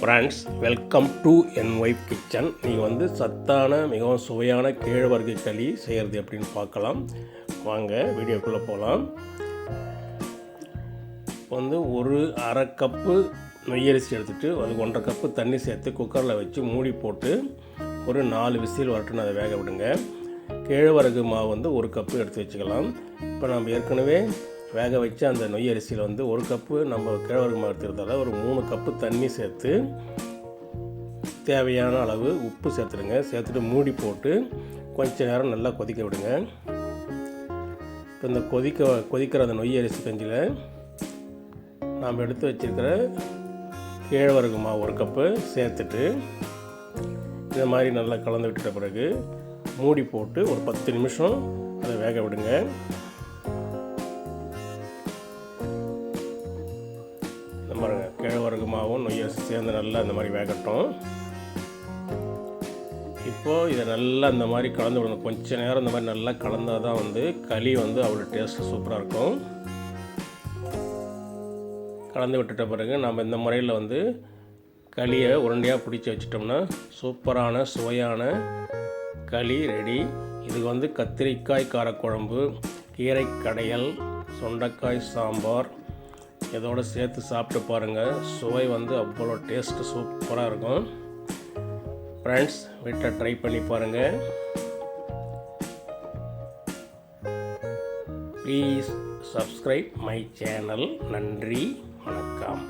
Friends welcome to என் wife kitchen. நீங்கள் வந்து சத்தான மிகவும் சுவையான கேழ்வரகு களி செய்கிறது எப்படின்னு பார்க்கலாம். வாங்க வீடியோக்குள்ளே போகலாம் வந்து ஒரு அரை கப்பு நொய்யரிசி எடுத்துகிட்டு அது ஒன்றரை கப்பு தண்ணி சேர்த்து குக்கரில் வச்சு மூடி போட்டு ஒரு நாலு விசில் வரட்டுன்னு அதை வேக விடுங்க. கேழ்வரகு மாவு வந்து ஒரு கப்பு எடுத்து வச்சுக்கலாம். இப்போ நம்ம ஏற்கனவே வேக வச்சு அந்த நொய் அரிசியில் வந்து ஒரு கப்பு நம்ம கேழ்வரகு மாவு ஒரு மூணு கப்பு தண்ணி சேர்த்து தேவையான அளவு உப்பு சேர்த்துடுங்க. சேர்த்துட்டு மூடி போட்டு கொஞ்ச நேரம் நல்லா கொதிக்க விடுங்க. இப்போ இந்த கொதிக்க கொதிக்கிற அந்த நொய் அரிசி கஞ்சியில் நாம் எடுத்து வச்சிருக்கிற கேழ்வரகு மாவு ஒரு கப்பு சேர்த்துட்டு இந்த மாதிரி நல்லா கலந்து விட்டுட்ட பிறகு மூடி போட்டு ஒரு பத்து நிமிஷம் அதை வேக விடுங்க. இந்த பாருங்க மாவும் நொய்யும் சேர்ந்து நல்லா இந்த மாதிரி வேகட்டும். இப்போது இதை நல்லா இந்த மாதிரி கலந்து விடணும். கொஞ்ச நேரம் இந்த மாதிரி நல்லா கலந்தால் தான் வந்து களி வந்து அவ்வளோ டேஸ்ட்டு சூப்பராக இருக்கும். கலந்து விட்டுட்ட பிறகு நம்ம இந்த முறையில் வந்து களியை உருண்டையாக பிடிச்சி வச்சிட்டோம்னா சூப்பரான சுவையான களி ரெடி. இதுக்கு வந்து கத்திரிக்காய் காரக்குழம்பு கீரை கடையல் சுண்டக்காய் சாம்பார் இதோடு சேர்த்து சாப்பிட்டு பாருங்கள் சுவை வந்து அவ்வளோ டேஸ்ட்டு சூப்பராக இருக்கும். ஃப்ரெண்ட்ஸ் வீட்டை ட்ரை பண்ணி பாருங்கள் ப்ளீஸ் சப்ஸ்கிரைப் மை சேனல் நன்றி வணக்கம்.